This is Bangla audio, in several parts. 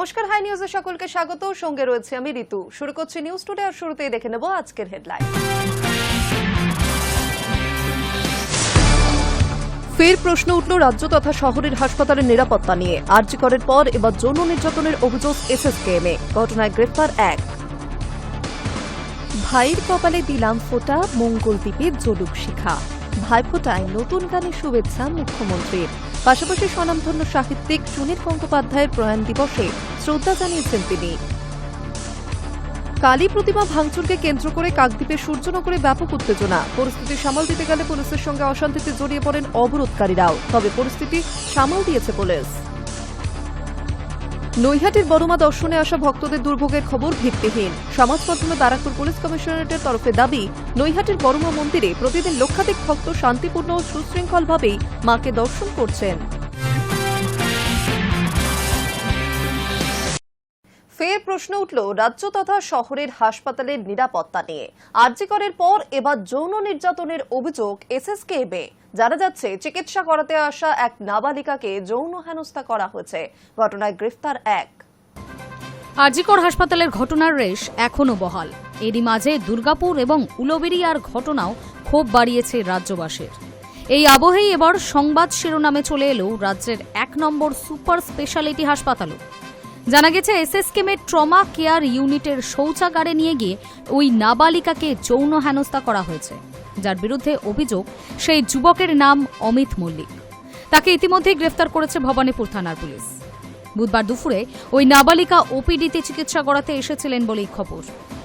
নমস্কার, হাই নিউজে সকলকে স্বাগত। সঙ্গে রয়েছে আমি ঋতু। শুরু করছি নিউজ টুডে আর শুরুতেই দেখে নেব আজকের হেডলাইন ফের প্রশ্ন উঠল রাজ্য তথা শহরের হাসপাতালের নিরাপত্তা নিয়ে। আরজিকরের পর এবার যৌন নির্যাতনের অভিযোগ এসএসকেএমে ঘটনায় গ্রেফতার এক। ভাইয়ের কপালে দিলাম ফোঁটা মঙ্গলদ্বীপে জলুক শিখা। ভাইফোঁটায় নতুন গানের শুভেচ্ছা মুখ্যমন্ত্রীর। পাশাপাশি স্বনামধন্য সাহিত্যিক সুনীল গঙ্গোপাধ্যায়ের প্রয়াণ দিবসে শ্রদ্ধা জানিয়েছেন তিনি। কালী প্রতিমা ভাঙচুরকে কেন্দ্র করে কাকদ্বীপে সূর্যনগরে ব্যাপক উত্তেজনা। পরিস্থিতি সামাল দিতে গেলে পুলিশের সঙ্গে অশান্তিতে জড়িয়ে পড়েন অবরোধকারীরাও। তবে পরিস্থিতি সামাল দিয়েছে পুলিশ। নৈহাটির বড়মা দর্শনে আসা ভক্তদের দুর্ভোগের খবর ভিত্তিহীন। সমাজ মাধ্যমে ব্যারাকপুর পুলিশ কমিশনারেটের তরফে দাবি, নৈহাটির বড়মা মন্দিরে প্রতিদিন লক্ষাধিক ভক্ত শান্তিপূর্ণ ও সুশৃঙ্খলভাবেই মাকে দর্শন করছেন। ফের প্রশ্ন উঠল, রাজ্য তথা শহরের হাসপাতালের নিরাপত্তা নিয়ে। আরজিকরের পর এবার যৌন নির্যাতনের অভিযোগ এসএসকেএবে জানা যাচ্ছে, চিকিৎসা করাতে আসা এক নাবালিকাকে যৌন হেনস্থা করা হয়েছে। ঘটনায় গ্রেফতার এক। আরজিকর হাসপাতালের ঘটনার রেশ এখনও বহাল। এরই মাঝে দুর্গাপুর এবং উলবেরিয়ার ঘটনাও ক্ষোভ বাড়িয়েছে রাজ্যবাসীর। এই আবহেই এবার সংবাদ শিরোনামে চলে এলো রাজ্যের এক নম্বর সুপার স্পেশালিটি হাসপাতালও। জানা গেছে এসএসকেমের ট্রমা কেয়ার ইউনিটের শৌচাগারে নিয়ে গিয়ে ওই নাবালিকাকে যৌন হেনস্থা করা হয়েছে। যার বিরুদ্ধে অভিযোগ সেই যুবকের নাম অমিত মল্লিক। তাকে ইতিমধ্যেই গ্রেফতার করেছে ভবানীপুর থানার পুলিশ। বুধবার দুপুরে ওই নাবালিকা ওপিডিতে চিকিৎসা করাতে এসেছিলেন বলেই খবর।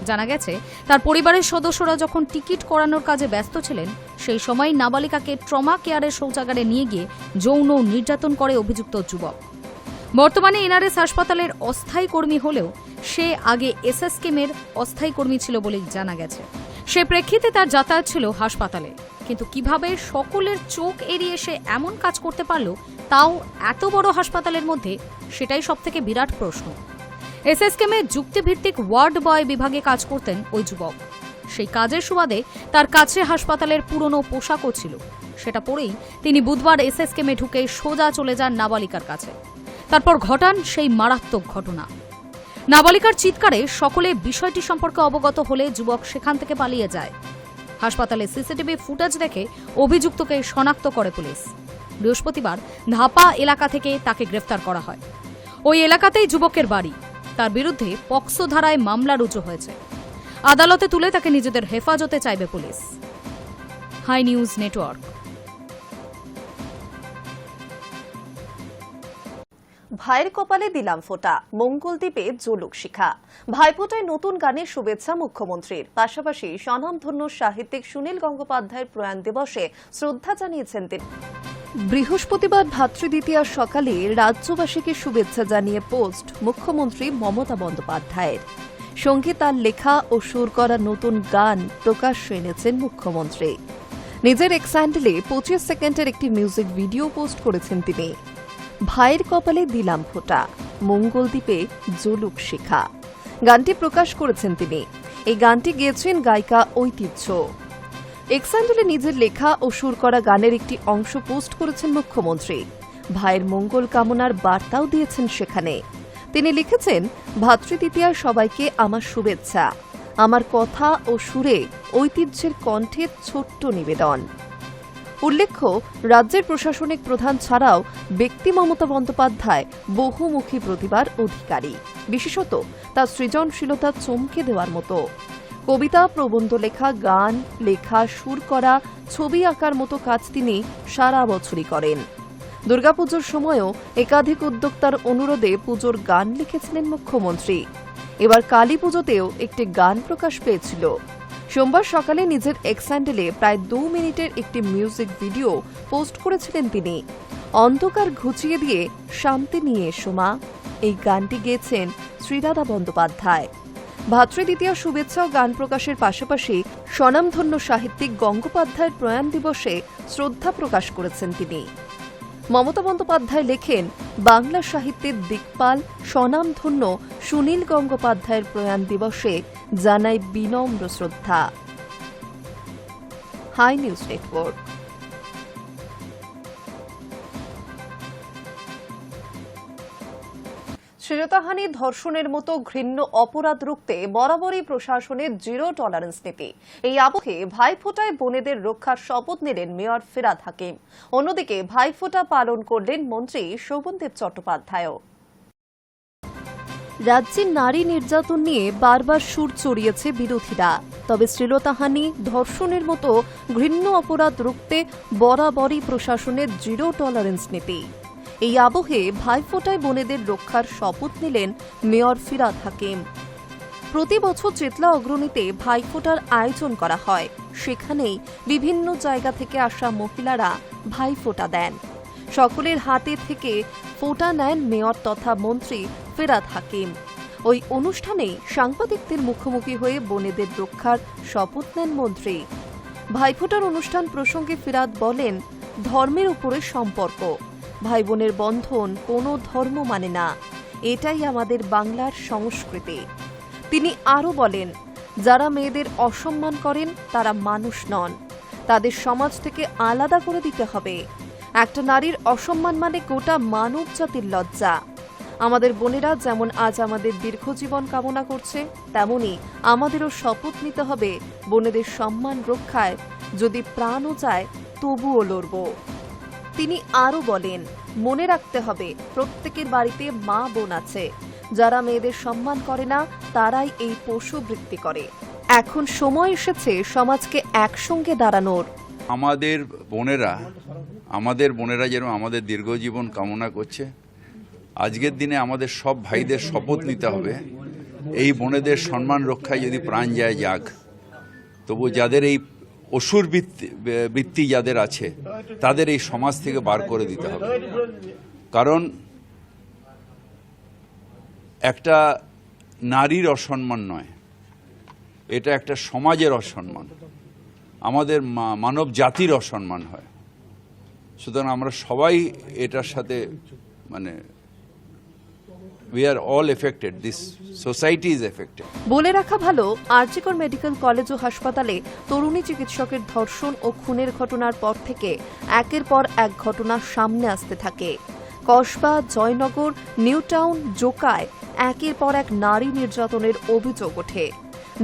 জানা গেছে, তার পরিবারের সদস্যরা যখন টিকিট করানোর কাজে ব্যস্ত ছিলেন, সেই সময় নাবালিকাকে ট্রমা কেয়ারের শৌচাগারে নিয়ে গিয়ে যৌন নির্যাতন করে অভিযুক্ত যুবক। বর্তমানে এনআরএস হাসপাতালের অস্থায়ী কর্মী হলেও সে আগে এসএসকেমের অস্থায়ী কর্মী ছিল বলেই জানা গেছে। সে প্রেক্ষিতে তার যাতায়াত ছিল হাসপাতালে। কিন্তু কীভাবে সকলের চোখ এড়িয়ে সে এমন কাজ করতে পারল, তাও এত বড় হাসপাতালের মধ্যে, সেটাই সবথেকে বিরাট প্রশ্ন। এসএসকেমে যুক্তিভিত্তিক ওয়ার্ড বয় বিভাগে কাজ করতেন ওই যুবক। সেই কাজের সুবাদে তার কাছে হাসপাতালের পুরনো পোশাকও ছিল। সেটা পরেই তিনি বুধবার এসএসকেমে ঢুকে সোজা চলে যান নাবালিকার কাছে। তারপর ঘটান সেই মারাত্মক ঘটনা। নাবালিকার চিৎকারে সকলে বিষয়টি সম্পর্কে অবগত হলে যুবক সেখান থেকে পালিয়ে যায়। হাসপাতালে সিসিটিভি ফুটেজ দেখে অভিযুক্তকে শনাক্ত করে পুলিশ। বৃহস্পতিবার ধাপা এলাকা থেকে তাকে গ্রেফতার করা হয়। ওই এলাকাতেই যুবকের বাড়ি। তার বিরুদ্ধে পক্সো ধারায় মামলা রুজু হয়েছে। আদালতে তুলে তাকে নিজেদের হেফাজতে চাইবে পুলিশ। High news network. ভাইয়ের কপালে দিলাম ফোঁটা। মঙ্গলদ্বীপে জলুক শিখা। ভাইফোঁটায় নতুন গানের শুভেচ্ছা মুখ্যমন্ত্রীর। পাশাপাশি স্বনামধন্য সাহিত্যিক সুনীল গঙ্গোপাধ্যায়ের প্রয়াণ দিবসে শ্রদ্ধা জানিয়েছেন তিনি। বৃহস্পতিবার ভাতৃদ্বিতীয়ার সকালে রাজ্যবাসীকে শুভেচ্ছা জানিয়ে পোস্ট মুখ্যমন্ত্রী মমতা বন্দ্যোপাধ্যায়ের। সঙ্গে তার লেখা ও সুর করা নতুন গান প্রকাশ্য এনেছেন মুখ্যমন্ত্রী। নিজের এক্স হ্যান্ডেলে পঁচিশ সেকেন্ডের একটি মিউজিক ভিডিও পোস্ট করেছেন তিনি। ভাইয়ের কপালে দিলাম ফোঁটা মঙ্গলদ্বীপে জলুক শিখা। গানটি প্রকাশ করেছেন তিনি। এই গানটি গেয়েছেন গায়িকা ঐতিহ্য। এক্সান্ডেলে নিজের লেখা ও সুর করা গানের একটি অংশ পোস্ট করেছেন মুখ্যমন্ত্রী। ভাইয়ের মঙ্গল কামনার বার্তাও দিয়েছেন সেখানে। তিনি লিখেছেন ভাতৃতৃতীয়ার সবাইকে আমার শুভেচ্ছা, আমার কথা ও সুরে ঐতিহ্যের কণ্ঠে ছোট্ট নিবেদন। উল্লেখ্য, রাজ্যের প্রশাসনিক প্রধান ছাড়াও ব্যক্তি মমতা বন্দ্যোপাধ্যায় বহুমুখী প্রতিভার অধিকারী। বিশেষত তার সৃজনশীলতা চমকে দেওয়ার মতো। কবিতা, প্রবন্ধ লেখা, গান, লেখা, সুর করা, ছবি আঁকার মতো কাজ তিনি সারা বছরই করেন। দুর্গাপুজোর সময়ও একাধিক উদ্যোক্তার অনুরোধে পুজোর গান লিখেছিলেন মুখ্যমন্ত্রী। এবার কালী পুজোতেও একটি গান প্রকাশ পেয়েছিল। সোমবার সকালে নিজের এক্স হ্যান্ডেলে প্রায় দু মিনিটের একটি মিউজিক ভিডিও পোস্ট করেছিলেন তিনি। অন্ধকার ঘুচিয়ে দিয়ে শান্তি নিয়ে এসো মা। এই গানটি গেয়েছেন শ্রীদাদা বন্দ্যোপাধ্যায়। ভাতৃদ্বিতীয় শুভেচ্ছা ও গান প্রকাশের পাশাপাশি স্বনামধন্য সাহিত্যিক গঙ্গোপাধ্যায়ের প্রয়াণ দিবসে শ্রদ্ধা প্রকাশ করেছেন তিনি। মমতা বন্দ্যোপাধ্যায় লেখেন, বাংলা সাহিত্যের দিকপাল স্বনামধন্য সুনীল গঙ্গোপাধ্যায়ের প্রয়াণ দিবসে জানাই বিনম্র শ্রদ্ধা। Hi News Network. শ্লীলতাহানি ধর্ষণের মতো ঘৃণ্য অপরাধ রুখতে বরাবরই প্রশাসনের জিরো টলারেন্স নীতি। এই আবহে ভাইফোঁটায় বোনেদের রক্ষার শপথ নিলেন মেয়র ফিরাদ হাকিম। অন্যদিকে ভাইফোঁটা পালন করলেন মন্ত্রী শোভনদেব চট্টোপাধ্যায়ও। রাজ্যে নারী নির্যাতন নিয়ে বারবার সুর চড়িয়েছে বিরোধীরা। তবে শ্লীলতাহানি, ধর্ষণের মতো ঘৃণ্য অপরাধ রুখতে বরাবরই প্রশাসনের জিরো টলারেন্স নীতি। এই আবহে ভাইফোঁটায় বোনেদের রক্ষার শপথ নিলেন মেয়র ফিরাদ হাকিম। প্রতি বছর চেতলা অগ্রণীতে ভাইফোঁটার আয়োজন করা হয়। সেখানেই বিভিন্ন জায়গা থেকে আসা মহিলারা ভাইফোঁটা দেন। সকলের হাতে থেকে ফোঁটা নেন মেয়র তথা মন্ত্রী ফেরাদ হাকিম। ওই অনুষ্ঠানে সাংবাদিকদের মুখোমুখি হয়ে বনেদের রক্ষার শপথ নেন মন্ত্রী। ভাইফোঁটার অনুষ্ঠান প্রসঙ্গে ফিরাদ বলেন, ধর্মের উপরে সম্পর্ক। ভাই বোনের বন্ধন কোনো ধর্ম মানে না। এটাই আমাদের বাংলার সংস্কৃতি। তিনি আরও বলেন, যারা মেয়েদের অসম্মান করেন, তারা মানুষ নন। তাদের সমাজ থেকে আলাদা করে দিতে হবে। একটা নারীর অসম্মান মানে গোটা মানব জাতির লজ্জা। আমাদের বোনেরা যেমন আজ আমাদের দীর্ঘ জীবন কামনা করছে, তেমনি আমাদেরও শপথ নিতে হবে বোনেদের সম্মান রক্ষায়। যদি প্রাণও যায় তবুও লড়ব। তিনি আরও বলেন, মনে রাখতে হবে, প্রত্যেকের বাড়িতে মা বোন আছে। যারা মেয়েদের সম্মান করে না, তারাই এই পশু বৃত্তি করে। এখন সময় এসেছে সমাজকে একসঙ্গে দাঁড়ানোর। আমাদের বোনেরা আমাদের বোনেরা যেরকম আমাদের দীর্ঘজীবন কামনা করছে। আজকের দিনে আমাদের সব ভাইদের শপথ নিতে হবে। এই বোনেদের সম্মান রক্ষায় যদি প্রাণ যায়, যাক। তবু যাদের এই অসুর বৃত্তি যাদের আছে, তাদের এই সমাজ থেকে বার করে দিতে হবে। কারণ একটা নারীর অসম্মান নয়, এটা একটা সমাজের অসম্মান। আমাদের মানব জাতির অসম্মান হয়। সুতরাং আমরা সবাই এটার সাথে মানে বলে রাখা ভালো, আরজিকর মেডিকেল কলেজ ও হাসপাতালে তরুণী চিকিৎসকের ধর্ষণ ও খুনের ঘটনার পর থেকে একের পর এক ঘটনা সামনে আসতে থাকে। কসবা, জয়নগর, নিউটাউন, জোকায় একের পর এক নারী নির্যাতনের অভিযোগ ওঠে।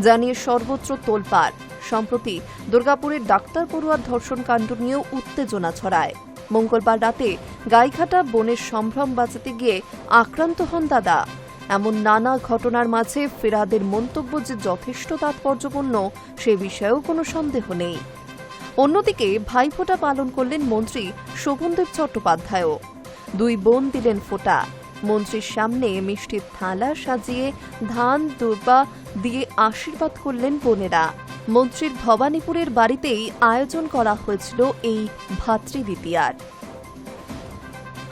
জানিয়ে সর্বত্র তোলপাড়। সম্প্রতি দুর্গাপুরের ডাক্তার পড়ুয়ার ধর্ষণ কাণ্ড নিয়েও উত্তেজনা ছড়ায়। মঙ্গলবার রাতে গাইঘাটা বনের সম্ভ্রম বাঁচাতে গিয়ে আক্রান্ত হন দাদা। এমন নানা ঘটনার মাঝে ফেরাদের মন্তব্য যে যথেষ্ট তাৎপর্যপূর্ণ, সে বিষয়েও কোনো সন্দেহ নেই। অন্যদিকে, ভাইফোঁটা পালন করলেন মন্ত্রী শোভনদেব চট্টোপাধ্যায়ও। দুই বোন দিলেন ফোঁটা। মন্ত্রীর সামনে মিষ্টির থালা সাজিয়ে ধান, দুর্বা দিয়ে আশীর্বাদ করলেন বোনেরা। মন্ত্রীর ভবানীপুরের বাড়িতেই আয়োজন করা হয়েছিল এই ভাতৃদ্বিতীয়ার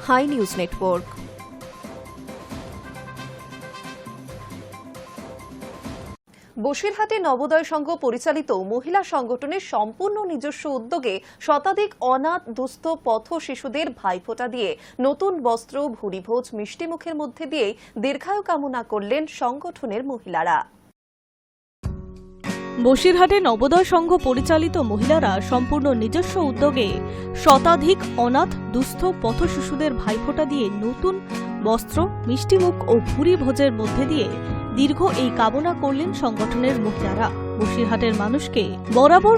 হাই নিউজ নেটওয়ার্ক। বসিরহাটে নবোদয় সংঘ পরিচালিত মহিলা সংগঠনের সম্পূর্ণ নিজস্ব উদ্যোগে শতাধিক অনাথ, দুস্থ, পথ শিশুদের ভাইফোঁটা দিয়ে নতুন বস্ত্র ভুরিভোজ মিষ্টিমুখের মধ্যে দিয়ে দীর্ঘায়ু কামনা করলেন সংগঠনের মহিলারা। বসিরহাটে নবোদয় সংঘ পরিচালিত মহিলারা সম্পূর্ণ নিজস্ব উদ্যোগে শতাধিক অনাথ, দুস্থ, পথ শিশুদের ভাইফোঁটা দিয়ে নতুন বস্ত্র মিষ্টিমুখ ও ভুরি ভোজের মধ্যে দিয়ে দীর্ঘ এই কামনা করলেন সংগঠনের মহিলারা বসিরহাটের মানুষকে বরাবর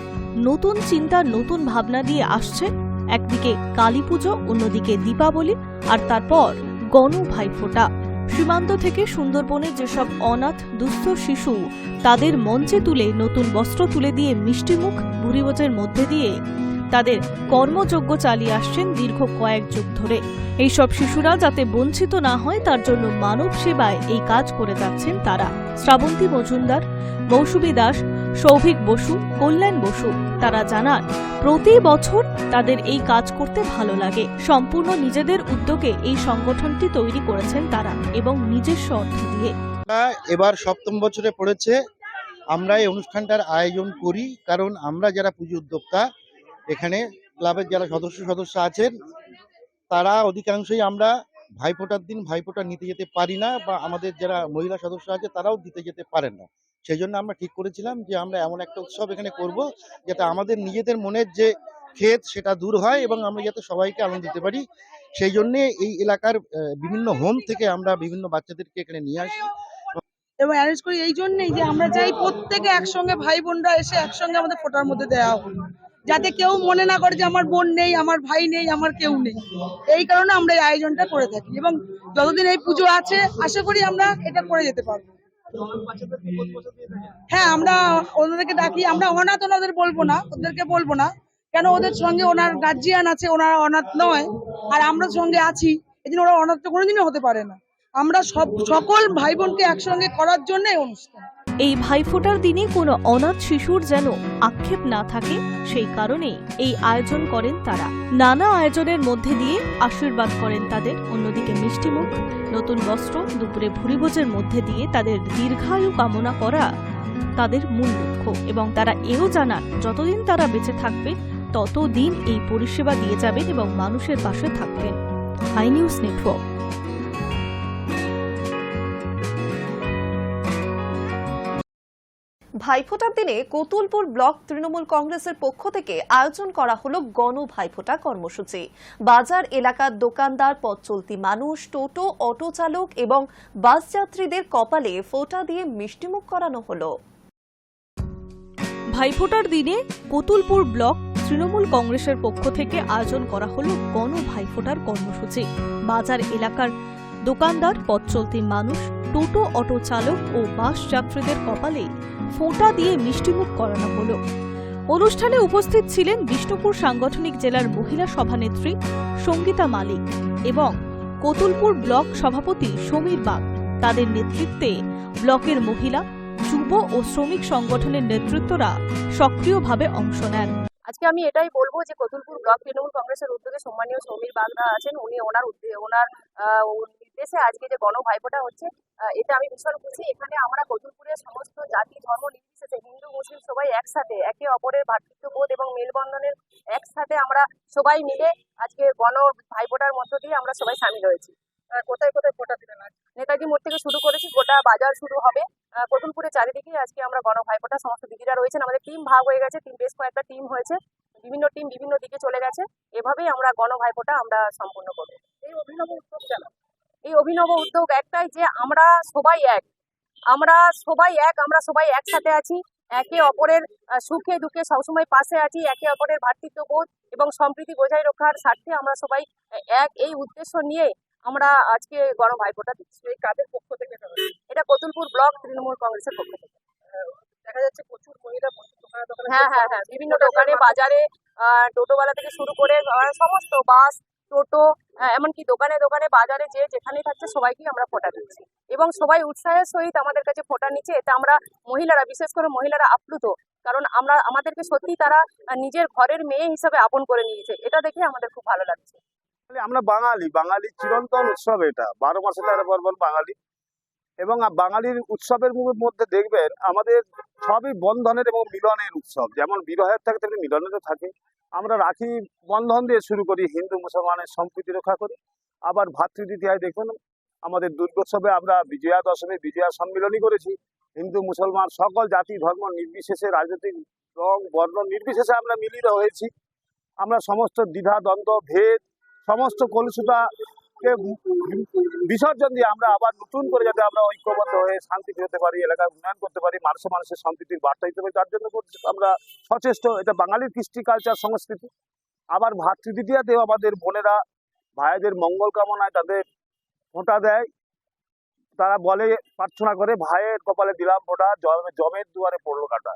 নতুন চিন্তা, নতুন ভাবনা দিয়ে আসছে। একদিকে কালী পুজো অন্যদিকে দীপাবলি, আর তারপর গণ ভাইফোঁটা। সীমান্ত থেকে সুন্দরবনে যেসব অনাথ, দুস্থ শিশু, তাদের মঞ্চে তুলে নতুন বস্ত্র তুলে দিয়ে মিষ্টিমুখ ভুরিভোজের মধ্যে দিয়ে তাদের কর্মযজ্ঞ চালিয়ে আসছেন দীর্ঘ কয়েক যুগ ধরে। এইসব শিশুরা যাতে বঞ্চিত না হয়, তার জন্য মানব সেবায় এই কাজ করে যাচ্ছেন তারা। শ্রাবন্তী মজুমদার, মৌসুমী দাস, সৌভিক বসু, কল্যাণ বসু, তারা জানান, প্রতি বছর তাদের এই কাজ করতে ভালো লাগে। সম্পূর্ণ নিজেদের উদ্যোগে এই সংগঠনটি তৈরি করেছেন তারা এবং নিজস্ব অর্থ দিয়ে। এবার সপ্তম বছরে পড়েছে। আমরা এই অনুষ্ঠানটার আয়োজন করি, কারণ আমরা যারা পুজো উদ্যোক্তা এখানে ক্লাবের যারা সদস্য সদস্য আছেন, তারা অধিকাংশই আমরা ভাইফোঁটার দিন ভাইফোঁটা নিতে যেতে পারি না বা আমাদের যারা মহিলা সদস্য আছে তারাও দিতে যেতে পারেন না। সেই জন্য আমরা ঠিক করেছিলাম যে আমরা এমন একটা উৎসব এখানে করব যাতে আমাদের নিজেদের মনের যে ক্ষেত সেটা দূর হয় এবং আমরা যাতে সবাইকে আনন্দ দিতে পারি। সেই জন্যে এই এলাকার বিভিন্ন হোম থেকে আমরা বিভিন্ন বাচ্চাদেরকে এখানে নিয়ে আসি। এবং অ্যারেঞ্জ করি, এই জন্যই যে আমরা চাই প্রত্যেকে একসঙ্গে ভাই বোনরা এসে একসঙ্গে আমাদের ফোটার মধ্যে দেওয়া হোক। যাতে কেউ মনে না করে যে আমার বোন নেই, আমার ভাই নেই, আমার কেউ নেই। এই কারণে আমরা এই আয়োজনটা করে থাকি এবং যতদিন এই পুজো আছে, আশা করি আমরা এটা করে যেতে পারব। হ্যাঁ আমরা ওনাদেরকে ডাকি, আমরা অনাথ ওনাদের বলব না, ওদেরকে বলব না। কেন ওদের সঙ্গে ওনার গার্জিয়ান আছে, ওনারা অনাথ নয়, আর আমরা সঙ্গে আছি। এই জন্য ওরা অনাথ তো কোনোদিনই হতে পারে না। আমরা সব, সকল ভাই বোনকে একসঙ্গে করার জন্য এই অনুষ্ঠান। এই ভাইফোঁটার দিনে কোনো অনাথ শিশুর যেন আক্ষেপ না থাকে, সেই কারণে এই আয়োজন করেন তারা। নানা আয়োজনের মধ্যে দিয়ে আশীর্বাদ করেন তাদের। অন্যদিকে মিষ্টিমুখ, নতুন বস্ত্র, দুপুরে ভুরিভোজের মধ্যে দিয়ে তাদের দীর্ঘায়ু কামনা করা তাদের মূল লক্ষ্য এবং তারা এও জানান, যতদিন তারা বেঁচে থাকবে ততদিন এই পরিষেবা দিয়ে যাবেন এবং মানুষের পাশে থাকবেন। Hi News Network. ভাইফোঁটার দিনে কতুলপুর ব্লক তৃণমূল কংগ্রেসের পক্ষ থেকে আয়োজন করা হলো গণ ভাইফোঁটা কর্মসূচি। বাজার এলাকার দোকানদার পথ চলতি মানুষ, টোটো, অটো চালক এবং বাস যাত্রীদের কপালে ফোঁটা দিয়ে মিষ্টিমুখ করানো হলো। ভাইফোঁটার দিনে কতুলপুর ব্লক তৃণমূল কংগ্রেসের পক্ষ থেকে আয়োজন করা হলো গণ ভাইফোঁটার কর্মসূচি। বাজার এলাকার দোকানদার পথ চলতি মানুষ, টোটো, অটো চালক ও বাস যাত্রীদের কপালে ফোঁটা দিয়ে মিষ্টিমুখ করানো হলো। অনুষ্ঠানে উপস্থিত ছিলেন বিষ্ণুপুর সাংগঠনিক জেলার মহিলা সভানেত্রী সঙ্গীতা মালিক এবং কতুলপুর ব্লক সভাপতি সমীর বাগ। তাদের নেতৃত্বে ব্লকের মহিলা, যুব ও শ্রমিক সংগঠনের নেতৃত্বরা সক্রিয়ভাবে অংশ নেন। আজকে আমি এটাই বলব যে কতুলপুর ব্লক তৃণমূল কংগ্রেসের উদ্যোগে সম্মানীয় সমীর বাগদা আছেন। উনি ওনার ওনার নির্দেশে আজকে যে গণ ভাইফোঁটা হচ্ছে এটা আমি ভীষণ খুশি। এখানে আমরা কতুলপুরের সমস্ত জাতি, ধর্ম নির্বিশেষে হিন্দু, মুসলিম সবাই একসাথে, একে অপরের ভ্রাতৃত্ববোধ এবং মেলবন্ধনের একসাথে আমরা সবাই মিলে আজকে গণ ভাইফোঁটার মধ্য দিয়ে আমরা সবাই সামিল হয়েছি। কোথায় কোথায় দিলেন আজ? নেতাজি মোড় থেকে শুরু করেছি গোটা বাজার শুরু হবে। আহ, কতুলপুরের চারিদিকে আজকে আমরা গণ ভাইফোঁটা সমস্ত দিদিরা রয়েছেন। আমাদের টিম ভাগ হয়ে গেছে টিম বেশ কয়েকটা টিম হয়েছে। বিভিন্ন টিম বিভিন্ন দিকে চলে গেছে। এভাবেই আমরা গণ ভাইফোঁটা আমরা সম্পূর্ণ করব। এই অভিনব উদ্যোগ কেন? এই অভিনব উদ্যোগ একটাই যে আমরা সবাই এক। আমরা সবাই এক আমরা সবাই একসাথে আছি। একে অপরের সুখে দুঃখে সবসময় পাশে আছি। একে অপরের ভ্রাতৃত্ববোধ এবং সম্প্রীতি বজায় রক্ষার স্বার্থে আমরা সবাই এক। এই উদ্দেশ্য নিয়ে আমরা আজকে গণ ভাইফোঁটা দিচ্ছি এই কাদের পক্ষ থেকে। এটা কতুলপুর ব্লক তৃণমূল কংগ্রেসের পক্ষ থেকে। দেখা যাচ্ছে প্রচুর মহিলা হ্যাঁ হ্যাঁ হ্যাঁ বিভিন্ন দোকানে বাজারে টোটোওয়ালা থেকে শুরু করে সমস্ত বাস টোটো এমনকি দোকানে দোকানে বাজারে যে যেখানেই থাকছে সবাইকেই আমরা ফোটা দিচ্ছি। এবং সবাই উৎসাহের সহিত আমাদের কাছে ফোটা নিচ্ছে। এটা আমরা মহিলারা বিশেষ করে মহিলারা আপ্লুত। কারণ আমরা আমাদেরকে সত্যি তারা নিজের ঘরের মেয়ে হিসাবে আপন করে নিয়েছে। এটা দেখে আমাদের খুব ভালো লাগছে। আমরা বাঙালি। বাঙালির চিরন্তন উৎসব এটা। বারো মাসে তেরো পার্বণ বাঙালি। এবং বাঙালির উৎসবের মধ্যে দেখবেন, আমাদের সবই বন্ধনের এবং মিলনের উৎসব। যেমন বিবাহের থাকে, তেমনি মিলনেরও থাকে। আমরা রাখি বন্ধন দিয়ে শুরু করি, হিন্দু, মুসলমানের সম্প্রীতি রক্ষা করি। আবার ভাতৃদ্বিতীয়ায় দেখুন, আমাদের দুর্গোৎসবে আমরা বিজয়া দশমী বিজয়া সম্মিলনী করেছি। হিন্দু, মুসলমান, সকল জাতি, ধর্ম নির্বিশেষে, রাজনৈতিক রং, বর্ণ নির্বিশেষে আমরা মিলিত হয়েছি। আমরা সমস্ত দ্বিধা, দ্বন্দ্ব, ভেদ সমস্ত কলুষতাকে বিসর্জন দিয়ে আমরা আবার নতুন করে যাতে আমরা ঐক্যবদ্ধ হয়ে শান্তি পেতে পারি, এলাকার উন্নয়ন করতে পারি, মানুষে মানুষের সম্প্রীতির বার্তা দিতে পারি, তার জন্য আমরা সচেষ্ট। এটা বাঙালির কৃষ্টি কালচার সংস্কৃতি। আবার ভাতৃদ্বিতীয়াতেও আমাদের বোনেরা, ভাইদের মঙ্গল কামনায় তাদের ফোঁটা দেয়। তারা বলে, প্রার্থনা করে, ভাইয়ের কপালে দিলাম ফোঁটা, জমে- জমের দুয়ারে পড়ল কাটা।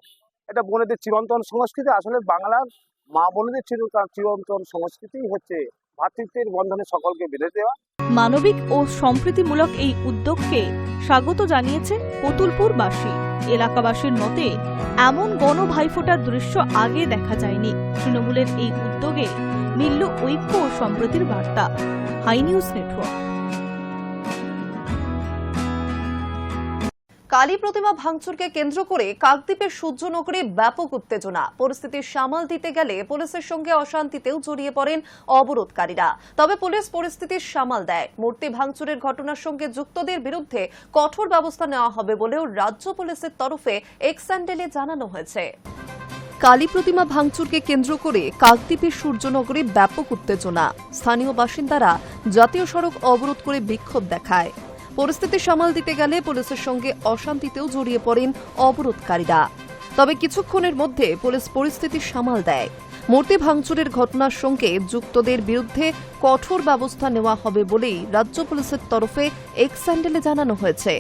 এটা বোনেদের চিরন্তন সংস্কৃতি। আসলে বাংলার মা বোনেদের চির- চিরন্তন সংস্কৃতি হচ্ছে ভাতৃত্বের বন্ধনে সকলকে বেঁধে দেওয়া। মানবিক ও সম্প্রীতিমূলক এই উদ্যোগকে স্বাগত জানিয়েছে কতুলপুরবাসী। এলাকাবাসীর মতে, এমন গণ ভাইফোঁটার দৃশ্য আগে দেখা যায়নি। তৃণমূলের এই উদ্যোগে মিলল ঐক্য ও সম্প্রীতির বার্তা। Hi News Network. কালী প্রতিমা ভাঙচুরকে কেন্দ্র করে কাকদ্বীপের সূর্যনগরে ব্যাপক উত্তেজনা। পরিস্থিতি সামাল দিতে গেলে পুলিশের সঙ্গে অশান্তিতেও জড়িয়ে পড়েন অবরোধকারীরা। তবে পুলিশ পরিস্থিতির সামাল দেয়। মূর্তি ভাঙচুরের ঘটনার সঙ্গে যুক্তদের বিরুদ্ধে কঠোর ব্যবস্থা নেওয়া হবে বলেও রাজ্য পুলিশের তরফে স্যান্ডেলে জানানো হয়েছে। কালী প্রতিমা ভাঙচুরকে কেন্দ্র করে কাকদ্বীপের সূর্যনগরে ব্যাপক উত্তেজনা। স্থানীয় বাসিন্দারা জাতীয় সড়ক অবরোধ করে বিক্ষোভ দেখায়। পরিস্থিতি সামাল দিতে গেলে পুলিশের সঙ্গে অশান্তিতেও জড়িয়ে পড়েন অবরোধকারীরা। তবে কিছুক্ষণের মধ্যে পুলিশ পরিস্থিতি সামাল দেয়। মূর্তি ভাঙচুরের ঘটনার সঙ্গে যুক্তদের বিরুদ্ধে কঠোর ব্যবস্থা নেওয়া হবে বলেই রাজ্য পুলিশের তরফে এক্স স্যান্ডেলে জানানো হয়েছে।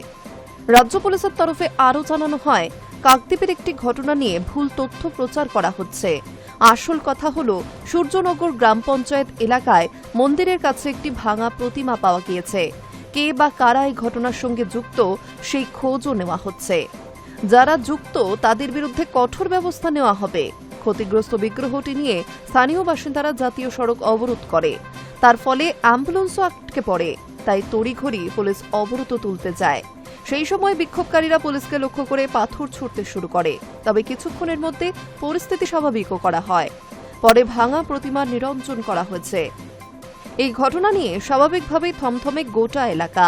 রাজ্য পুলিশের তরফে আরও জানানো হয়, কাকদ্বীপের একটি ঘটনা নিয়ে ভুল তথ্য প্রচার করা হচ্ছে। আসল কথা হল, সূর্যনগর গ্রাম পঞ্চায়েত এলাকায় মন্দিরের কাছে একটি ভাঙা প্রতিমা পাওয়া গিয়েছে। কে বা কারা এই ঘটনার সঙ্গে যুক্ত, সেই খোঁজও নেওয়া হচ্ছে। যারা যুক্ত, তাদের বিরুদ্ধে কঠোর ব্যবস্থা নেওয়া হবে। ক্ষতিগ্রস্ত বিগ্রহটি নিয়ে স্থানীয় বাসিন্দারা জাতীয় সড়ক অবরোধ করে। তার ফলে অ্যাম্বুলেন্সও আটকে পড়ে। তাই তড়িঘড়ি পুলিশ অবরোধ তুলতে যায়। সেই সময় বিক্ষোভকারীরা পুলিশকে লক্ষ্য করে পাথর ছুটতে শুরু করে। তবে কিছুক্ষণের মধ্যে পরিস্থিতি স্বাভাবিকও করা হয়। পরে ভাঙা প্রতিমা নিরঞ্জন করা হয়েছে। এই ঘটনা নিয়ে স্বাভাবিকভাবেই থমথমে গোটা এলাকা।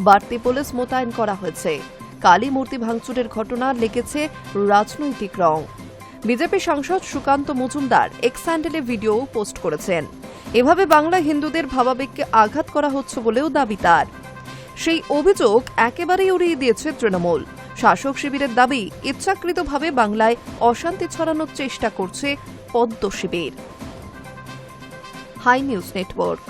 বাড়তি পুলিশ মোতায়েন করা হয়েছে। কালী মূর্তি ভাঙচুরের ঘটনা লেগেছে রাজনৈতিক রং। বিজেপি সাংসদ সুকান্ত মজুমদার এক্স স্যান্ডেলে ভিডিও পোস্ট করেছেন। এভাবে বাংলা হিন্দুদের ভাবাবেগকে আঘাত করা হচ্ছে বলেও দাবি তার। সেই অভিযোগ একেবারেই উড়িয়ে দিয়েছে তৃণমূল। শাসক শিবিরের দাবি, ইচ্ছাকৃতভাবে বাংলায় অশান্তি ছড়ানোর চেষ্টা করছে পদ্ম শিবির। High news network.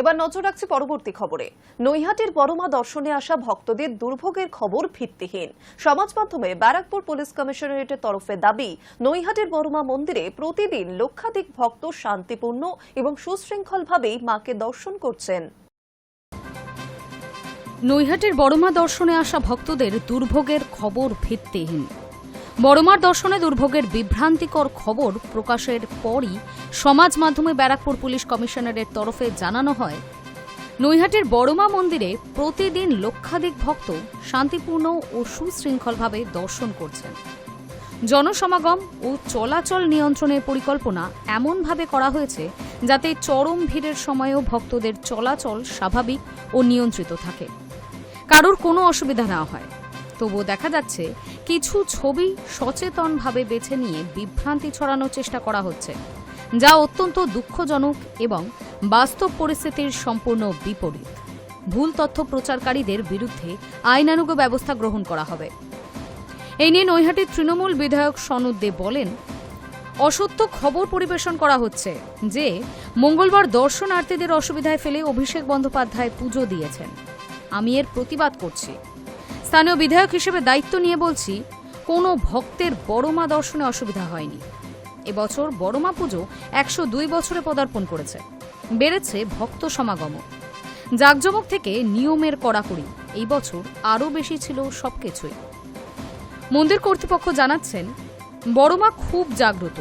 এবার নজর রাখছি পরবর্তী খবরে। নৈহাটির বড়মা দর্শনে আসা ভক্তদের দুর্ভোগের খবর ভিত্তিহীন। সমাজ মাধ্যমে ব্যারাকপুর পুলিশ কমিশনারেটের তরফে দাবি, নৈহাটির বড়মা মন্দিরে প্রতিদিন লক্ষাধিক ভক্ত শান্তিপূর্ণ এবং সুশৃঙ্খলভাবেই মাকে দর্শন করছেন। নৈহাটির বড়মা দর্শনে আসা ভক্তদের দুর্ভোগের খবর ভিত্তিহীন। বড়মার দর্শনে দুর্ভোগের বিভ্রান্তিকর খবর প্রকাশের পরই সমাজ মাধ্যমে ব্যারাকপুর পুলিশ কমিশনারের তরফে জানানো হয়। নৈহাটির বড়মা মন্দিরে প্রতিদিন লক্ষাধিক ভক্ত শান্তিপূর্ণ ও সুশৃঙ্খলভাবে দর্শন করছেন। জনসমাগম ও চলাচল নিয়ন্ত্রণের পরিকল্পনা এমনভাবে করা হয়েছে যাতে চরম ভিড়ের সময়েও ভক্তদের চলাচল স্বাভাবিক ও নিয়ন্ত্রিত থাকে। কারোর কোনো অসুবিধা না হয়। তবুও দেখা যাচ্ছে, কিছু ছবি সচেতনভাবে বেছে নিয়ে বিভ্রান্তি ছড়ানোর চেষ্টা করা হচ্ছে, যা অত্যন্ত দুঃখজনক এবং বাস্তব পরিস্থিতির সম্পূর্ণ বিপরীত। ভুল তথ্য প্রচারকারীদের বিরুদ্ধে আইনানুগ ব্যবস্থা গ্রহণ করা হবে। এই নিয়ে নৈহাটির তৃণমূল বিধায়ক সনদ দে বলেন, অসত্য খবর পরিবেশন করা হচ্ছে যে মঙ্গলবার দর্শনার্থীদের অসুবিধায় ফেলে অভিষেক বন্দ্যোপাধ্যায় পুজো দিয়েছেন। আমি এর প্রতিবাদ করছি। স্থানীয় বিধায়ক হিসেবে দায়িত্ব নিয়ে বলছি, কোনো ভক্তের বড়মা দর্শনে অসুবিধা হয়নি। এবছর বড়মা পুজো একশো দুই বছরে পদার্পণ করেছে। বেড়েছে ভক্ত সমাগমও। জাকজমক থেকে নিয়মের কড়াকড়ি, এই বছর আরও বেশি ছিল সবকিছুই। মন্দির কর্তৃপক্ষ জানাচ্ছেন, বড়মা খুব জাগ্রত।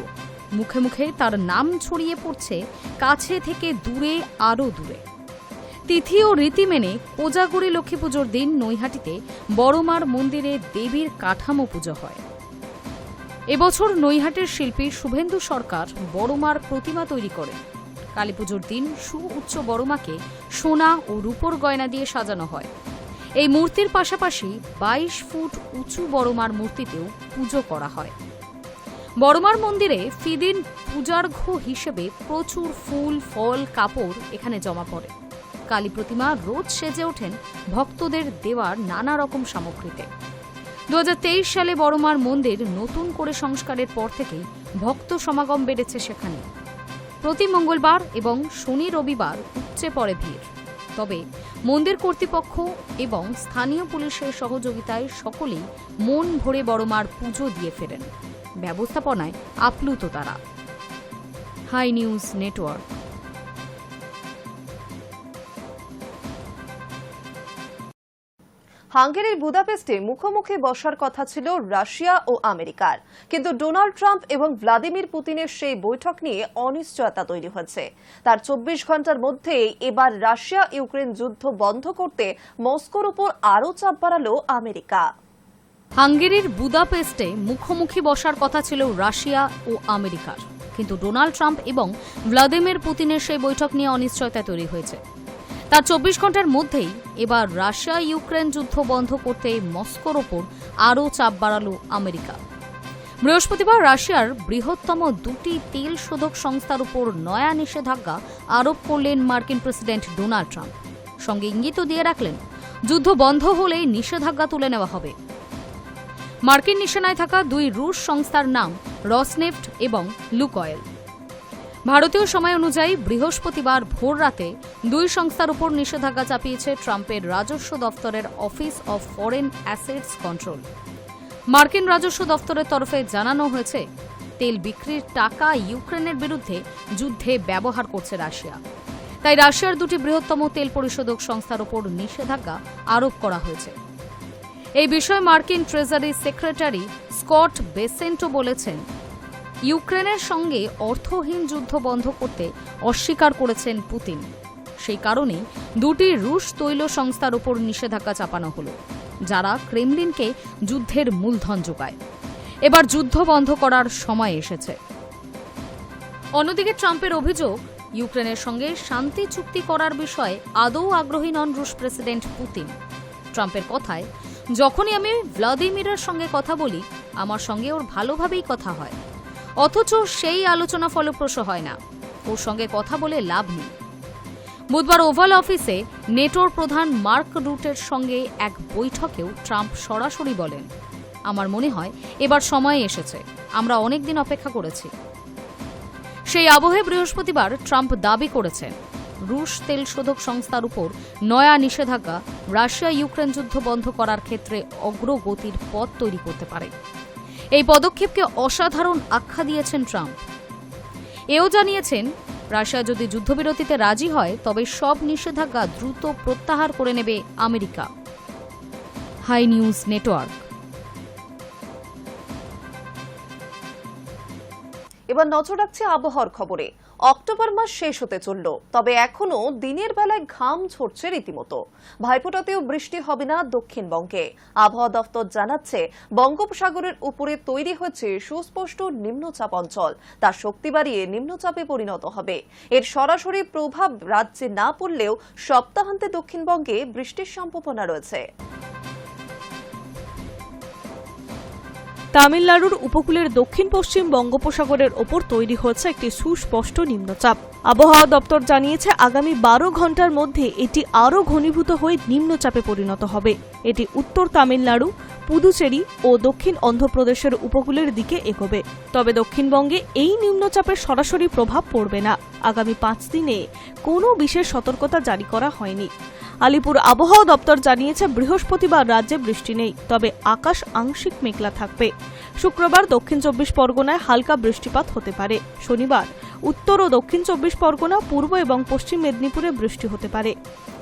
মুখে মুখে তার নাম ছড়িয়ে পড়ছে, কাছে থেকে দূরে, আরও দূরে। তিথি ও রীতি মেনে কোজাগুড়ি লক্ষ্মী পুজোর দিন নৈহাটিতে বড়মার মন্দিরে দেবীর কাঠামো পুজো হয়। এবছর নৈহাটির শিল্পী শুভেন্দু সরকার বড়মার প্রতিমা তৈরি করে কালীপুজোর দিন সু উচ্চ বড়মাকে সোনা ও রূপোর গয়না দিয়ে সাজানো হয়। এই মূর্তির পাশাপাশি বাইশ ফুট উঁচু বড়মার মূর্তিতেও পুজো করা হয়। বড়মার মন্দিরে ফিদিন পূজার্ঘ হিসেবে প্রচুর ফুল, ফল, কাপড় এখানে জমা পড়ে। কালী প্রতিমা রোজ সেজে ওঠেন ভক্তদের দেওয়ার নানা রকম সামগ্রীতে। দুই হাজার তেইশ সালে বড়মার মন্দির নতুন করে সংস্কারের পর থেকেই ভক্ত সমাগম বেড়েছে সেখানে। প্রতি মঙ্গলবার এবং শনি রবিবার উপচে পড়ে ভিড়। তবে মন্দির কর্তৃপক্ষ এবং স্থানীয় পুলিশের সহযোগিতায় সকলেই মন ভরে বড়মার পুজো দিয়ে ফেরেন। ব্যবস্থাপনায় আপ্লুত তারা। Hi News Network. হাঙ্গেরির বুদাপেস্টে মুখোমুখি বসার কথা ছিল রাশিয়া ও আমেরিকার। কিন্তু ডোনাল্ড ট্রাম্প এবং ভ্লাদিমির পুতিনের সেই বৈঠক নিয়ে অনিশ্চয়তা তৈরি হয়েছে। তার চব্বিশ ঘণ্টার মধ্যেই এবার রাশিয়া ইউক্রেন যুদ্ধ বন্ধ করতে মস্কোর উপর আরও চাপ বাড়ালো আমেরিকা। হাঙ্গেরির বুদাপেস্টে মুখোমুখি বসার কথা ছিল রাশিয়া ও আমেরিকার। কিন্তু ডোনাল্ড ট্রাম্প এবং ভ্লাদিমির পুতিনের সেই বৈঠক নিয়ে অনিশ্চয়তা তৈরি হয়েছে। তার চব্বিশ ঘণ্টার মধ্যেই এবার রাশিয়া ইউক্রেন যুদ্ধ বন্ধ করতে মস্কোর ওপর আরও চাপ বাড়ালো আমেরিকা। বৃহস্পতিবার রাশিয়ার বৃহত্তম দুটি তেল শোধক সংস্থার উপর নয়া নিষেধাজ্ঞা আরোপ করলেন মার্কিন প্রেসিডেন্ট ডোনাল্ড ট্রাম্প। সঙ্গে ইঙ্গিতও দিয়ে রাখলেন, যুদ্ধ বন্ধ হলেই নিষেধাজ্ঞা তুলে নেওয়া হবে। মার্কিন নিশানায় থাকা দুই রুশ সংস্থার নাম রসনেফট এবং লুকয়েল। ভারতীয় সময় অনুযায়ী বৃহস্পতিবার ভোর রাতে দুই সংস্থার উপর নিষেধাজ্ঞা চাপিয়েছে ট্রাম্পের রাজস্ব দফতরের office of foreign assets control. মার্কিন রাজস্ব দফতরের তরফে জানানো হয়েছে, তেল বিক্রির টাকা ইউক্রেনের বিরুদ্ধে যুদ্ধে ব্যবহার করছে রাশিয়া। তাই রাশিয়ার দুটি বৃহত্তম তেল পরিশোধক সংস্থার উপর নিষেধাজ্ঞা আরোপ করা হয়েছে। এই বিষয়ে মার্কিন ট্রেজারি সেক্রেটারি স্কট বেসেন্টো বলেছেন ইউক্রেনের সঙ্গে অর্থহীন যুদ্ধ বন্ধ করতে অস্বীকার করেছেন পুতিন। সেই কারণেই দুটি রুশ তৈল সংস্থার উপর নিষেধাজ্ঞা চাপানো হলো, যারা ক্রেমলিনকে যুদ্ধের মূলধন যোগায়। এবার যুদ্ধ বন্ধ করার সময় এসেছে। অন্যদিকে ট্রাম্পের অভিযোগ, ইউক্রেনের সঙ্গে শান্তি চুক্তি করার বিষয়ে আদৌ আগ্রহী নন রুশ প্রেসিডেন্ট পুতিন। ট্রাম্পের কথায়, যখনই আমি ভ্লাদিমিরের সঙ্গে কথা বলি, আমার সঙ্গে ওর ভালোভাবেই কথা হয়। অথচ সেই আলোচনা ফলপ্রসূ হয় না। ওর সঙ্গে কথা বলে লাভ নেই। বুধবার ওভাল অফিসে নেটোর প্রধান মার্ক রুটের সঙ্গে এক বৈঠকেও ট্রাম্প সরাসরি বলেন, আমার মনে হয় এবার সময় এসেছে। আমরা অনেক দিন অপেক্ষা করেছি। সেই আবহে বৃহস্পতিবার ট্রাম্প দাবি করেছেন, রুশ তেল শোধক সংস্থার উপর নয়া নিষেধাজ্ঞা রাশিয়া ইউক্রেন যুদ্ধ বন্ধ করার ক্ষেত্রে অগ্রগতির পথ তৈরি করতে পারে। এই পদক্ষেপকে অসাধারণ আখ্যা দিয়েছেন ট্রাম্প। এও জানিয়েছেন, রাশিয়া যদি যুদ্ধবিরতিতে রাজি হয়, তবে সব নিষেধাজ্ঞা দ্রুত প্রত্যাহার করে নেবে আমেরিকা। High news network. এবার নজর রাখছে আবহাওয়ার খবরে। অক্টোবর মাস শেষ হতে চলল, তবে এখনও দিনের বেলায় ঘাম ঝরছে রীতিমতো। ভাইফোঁটাতেও বৃষ্টি হবে না দক্ষিণবঙ্গে। আবহাওয়া দফতর জানাচ্ছে, বঙ্গোপসাগরের উপরে তৈরি হয়েছে সুস্পষ্ট নিম্নচাপ অঞ্চল। তার শক্তি বাড়িয়ে নিম্নচাপে পরিণত হবে। এর সরাসরি প্রভাব রাজ্যে না পড়লেও সপ্তাহান্তে দক্ষিণবঙ্গে বৃষ্টির সম্ভাবনা রয়েছে। তামিলনাড়ুর উপকূলের দক্ষিণ পশ্চিম বঙ্গোপসাগরের ওপর তৈরি হয়েছে একটি সুস্পষ্ট নিম্নচাপ। আবহাওয়া দপ্তর জানিয়েছে, আগামী বারো ঘণ্টার মধ্যে এটি আরও ঘনীভূত হয়ে নিম্নচাপে পরিণত হবে। এটি উত্তর তামিলনাড়ু, পুদুচেরি ও দক্ষিণ অন্ধ্রপ্রদেশের উপকূলের দিকে এগোবে। তবে দক্ষিণবঙ্গে এই নিম্নচাপের সরাসরি প্রভাব পড়বে না। আগামী পাঁচ দিনে কোনো বিশেষ সতর্কতা জারি করা হয়নি। আলিপুর আবহাওয়া দপ্তর জানিয়েছে, বৃহস্পতিবার রাজ্যে বৃষ্টি নেই, তবে আকাশ আংশিক মেঘলা থাকবে। শুক্রবার দক্ষিণ চব্বিশ পরগনায় হালকা বৃষ্টিপাত হতে পারে। শনিবার উত্তর ও দক্ষিণ চব্বিশ পরগনা, পূর্ব এবং পশ্চিম মেদিনীপুরে বৃষ্টি হতে পারে।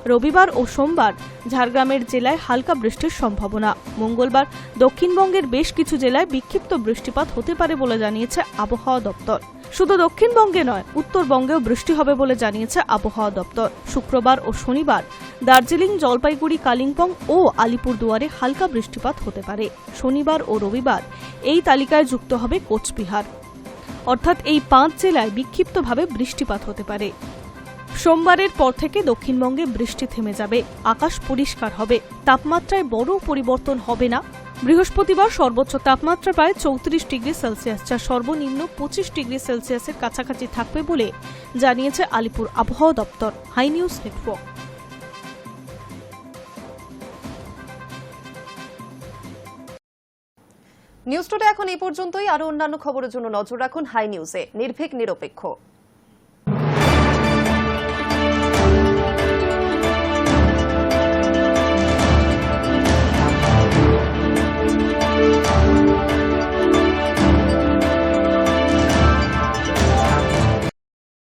রবিবার ও সোমবার ঝাড়গ্রামের জেলায় হালকা বৃষ্টির সম্ভাবনা। মঙ্গলবার দক্ষিণবঙ্গের বেশ কিছু জেলায় বিক্ষিপ্ত বৃষ্টিপাত হতে পারে বলে জানিয়েছে আবহাওয়া দপ্তর। শুধু দক্ষিণবঙ্গে নয়, উত্তরবঙ্গেও বৃষ্টি হবে বলে জানিয়েছে আবহাওয়া দপ্তর। শুক্রবার ও শনিবার দার্জিলিং, জলপাইগুড়ি, কালিম্পং ও আলিপুরদুয়ারে হালকা বৃষ্টিপাত হতে পারে। শনিবার ও রবিবার এই তালিকায় যুক্ত হবে কোচবিহার। অর্থাৎ এই পাঁচ জেলায় বিক্ষিপ্তভাবে বৃষ্টিপাত হতে পারে। সোমবারের পর থেকে দক্ষিণবঙ্গে বৃষ্টি থেমে যাবে। আকাশ পরিষ্কার হবে। তাপমাত্রায় বড় পরিবর্তন হবে না। বৃহস্পতিবার সর্বোচ্চ তাপমাত্রা প্রায় চৌত্রিশ ডিগ্রি সেলসিয়াস, যা সর্বনিম্ন পঁচিশ ডিগ্রি সেলসিয়াসের কাছাকাছি থাকবে বলে জানিয়েছে আলিপুর আবহাওয়া দপ্তর। Hi News Network. News today এখন এই পর্যন্তই। আরও অন্যান্য খবরের জন্য নজর রাখুন হাই নিউজে। নির্ভীক, নিরপেক্ষ।